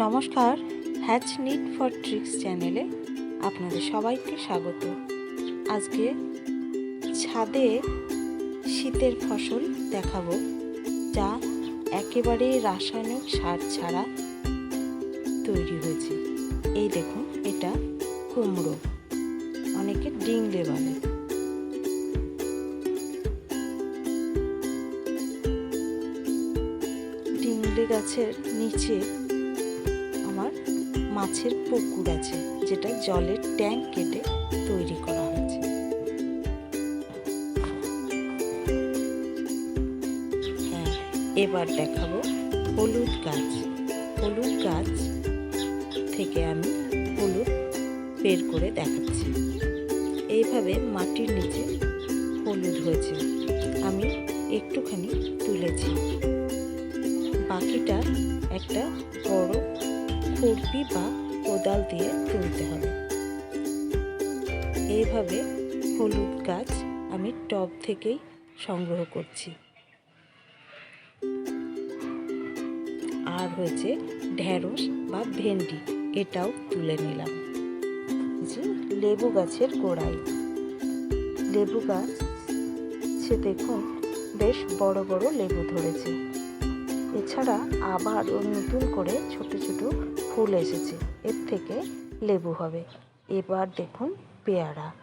নমস্কার hatch NEET for tricks চ্যানেলে আপনাদের সবাইকে স্বাগত। আজকে ছাদে শীতের ফসল দেখাবো, যা একেবারে রাসায়নিক সার ছাড়া তৈরি হয়েছে। এই দেখুন, এটা কুমড়ো, অনেকে ডিংলে বলে। ডিংলে গাছের নিচে মাছের পুকুর আছে, যেটা জলের ট্যাঙ্ক কেটে তৈরি করা হয়েছে। হ্যাঁ এবার দেখাবো হলুদ গাছ। হলুদ গাছ থেকে আমি হলুদ বের করে দেখাচ্ছি। এইভাবে মাটির নিচে হলুদ হয়েছে। আমি একটুখানি তুলেছি। বাকিটা একটা বড় খুরপি বা কোদাল দিয়ে তুলতে হবে। এইভাবে হলুদ গাছ আমি টব থেকেই সংগ্রহ করছি। আর হয়েছে ঢেঁড়স বা ভেন্ডি, এটাও তুলে নিলাম। যে লেবু গাছের গোড়ায়। লেবু গাছ, সে দেখুন, বেশ বড় বড় লেবু ধরেছে। এছাড়া আবার নতুন করে ছোট ছোট ফুল এসেছে। এর থেকে লেবু হবে। এবার দেখুন পেয়ারা।